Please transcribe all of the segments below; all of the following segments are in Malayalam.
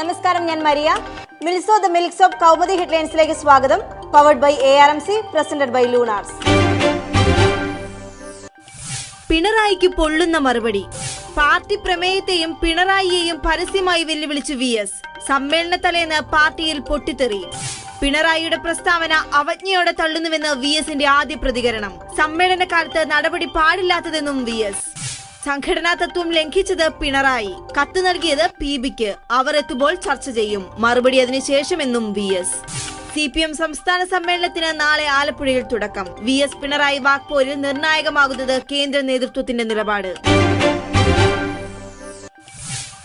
നമസ്കാരം ഞാൻ മരിയ. മിൽസോ ദ മിൽക്സ് ഓഫ് കൗമുദി ഹെഡ്ലൈൻസിലേക്ക് സ്വാഗതം. Powered by A R M C presented by Lunars പിണറായിക്ക് പൊള്ളുന്ന മറുപടി. പാർട്ടി പ്രമേയത്തെയും പിണറായിയെയും പരസ്യമായി വെല്ലുവിളിച്ച് വി എസ്. സമ്മേളന തലേന്ന് പാർട്ടിയിൽ പൊട്ടിത്തെറി. പിണറായിയുടെ പ്രസ്താവന അവജ്ഞയോടെ തള്ളുന്നുവെന്ന് വി എസിന്റെ ആദ്യ പ്രതികരണം. സമ്മേളനകാലത്ത് നടപടി പാടില്ലാത്തതെന്നും വി എസ്. സംഘടനാ തത്വം ലംഘിച്ചത് പിണറായി. കത്ത് നൽകിയത് പി ബിക്ക്. അവർ എത്തുമ്പോൾ ചർച്ച ചെയ്യും. മറുപടി അതിനുശേഷമെന്നും V S. C P M സംസ്ഥാന സമ്മേളനത്തിന് നാളെ ആലപ്പുഴയിൽ തുടക്കം. വി എസ് പിണറായി വാക്പോരിൽ നിർണായകമാകുന്നത് കേന്ദ്ര നേതൃത്വത്തിന്റെ നിലപാട്.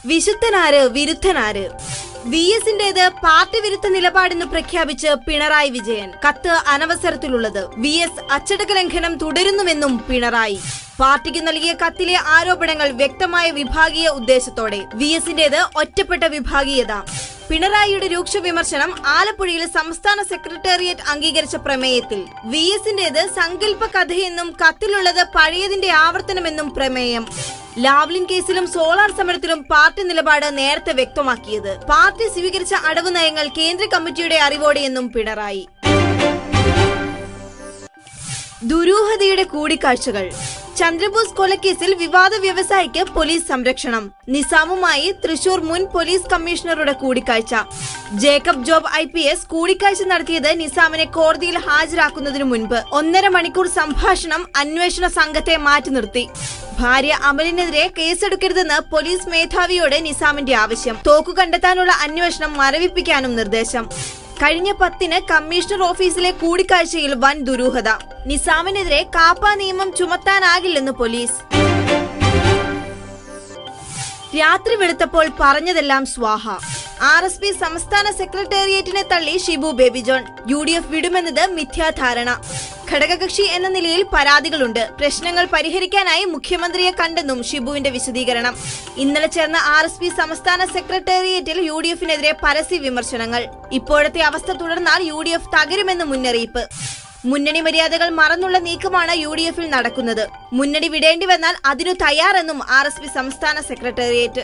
വിശുദ്ധനാര് വിരുദ്ധനാര്? വി എസിന്റേത് പാർട്ടി വിരുദ്ധ നിലപാടെന്ന് പ്രഖ്യാപിച്ച് പിണറായി വിജയൻ. കത്ത് അനവസരത്തിലുള്ളത് വി എസ് അച്ചടക്ക ലംഘനം തുടരുന്നുവെന്നും പിണറായി. പാർട്ടിക്ക് നൽകിയ കത്തിലെ ആരോപണങ്ങൾ വ്യക്തമായ വിഭാഗീയ ഉദ്ദേശത്തോടെ വി എസിന്റേത് ഒറ്റപ്പെട്ട വിഭാഗീയത. പിണറായിയുടെ രൂക്ഷ വിമർശനം ആലപ്പുഴയിൽ സംസ്ഥാന സെക്രട്ടേറിയറ്റ് അംഗീകരിച്ച പ്രമേയത്തിൽ. വി എസിന്റേത് സങ്കല്പ കഥയെന്നും കത്തിലുള്ളത് പഴയതിന്റെ ആവർത്തനമെന്നും പ്രമേയം. ലാവ്ലിൻ കേസിലും സോളാർ സമരത്തിലും പാർട്ടി നിലപാട് നേരത്തെ വ്യക്തമാക്കിയത്. പാർട്ടി സ്വീകരിച്ച അടവ് നയങ്ങൾ കേന്ദ്ര കമ്മിറ്റിയുടെ അറിവോടെയെന്നും പിണറായി. ദുരൂഹതയുടെ കൂടിക്കാഴ്ചകൾ. ചന്ദ്രബോസ് കൊലക്കേസിൽ വിവാദ വ്യവസായിക്ക് പോലീസ് സംരക്ഷണം. നിസാമുമായി തൃശൂർ മുൻ പോലീസ് കമ്മീഷണറുടെ കൂടിക്കാഴ്ച. Jacob Job I P S കൂടിക്കാഴ്ച നടത്തിയത് നിസാമിനെ കോടതിയിൽ ഹാജരാക്കുന്നതിനു മുൻപ്. ഒന്നര മണിക്കൂർ സംഭാഷണം അന്വേഷണ സംഘത്തെ മാറ്റി നിർത്തി. ഭാര്യ അമലിനെതിരെ കേസെടുക്കരുതെന്ന് പോലീസ് മേധാവിയോട് നിസാമിന്റെ ആവശ്യം. തോക്കു കണ്ടെത്താനുള്ള അന്വേഷണം മരവിപ്പിക്കാനും നിർദ്ദേശം. കഴിഞ്ഞ പത്തിന് കമ്മീഷണർ ഓഫീസിലെ കൂടിക്കാഴ്ചയിൽ വൻ ദുരൂഹത. നിസാമിനെതിരെ കാപ്പ നിയമം ചുമത്താനാകില്ലെന്ന് പോലീസ്. രാത്രി വെളുത്തപ്പോൾ പറഞ്ഞതെല്ലാം സ്വാഹ. ആർ എസ് പി സംസ്ഥാന സെക്രട്ടേറിയറ്റിനെ തള്ളി Shibu Baby John U D F വിടുമെന്നത് മിഥ്യാധാരണ. ഘടകകക്ഷി എന്ന നിലയിൽ പരാതികളുണ്ട്. പ്രശ്നങ്ങൾ പരിഹരിക്കാനായി മുഖ്യമന്ത്രിയെ കണ്ടെന്നും ഷിബുവിന്റെ വിശദീകരണം. ഇന്നലെ ചേർന്ന ആർ എസ് പി സംസ്ഥാന സെക്രട്ടേറിയറ്റിൽ യു ഡി എഫിനെതിരെ പരസ്യ വിമർശനങ്ങൾ. ഇപ്പോഴത്തെ അവസ്ഥ തുടർന്നാൽ യു ഡി എഫ് തകരുമെന്ന് മുന്നറിയിപ്പ്. മുന്നണി മര്യാദകൾ മറന്നുള്ള നീക്കമാണ് യു ഡി എഫിൽ നടക്കുന്നത്. മുന്നണി വിടേണ്ടി വന്നാൽ അതിനു തയ്യാറെന്നും ആർ എസ് പി സംസ്ഥാന സെക്രട്ടേറിയറ്റ്.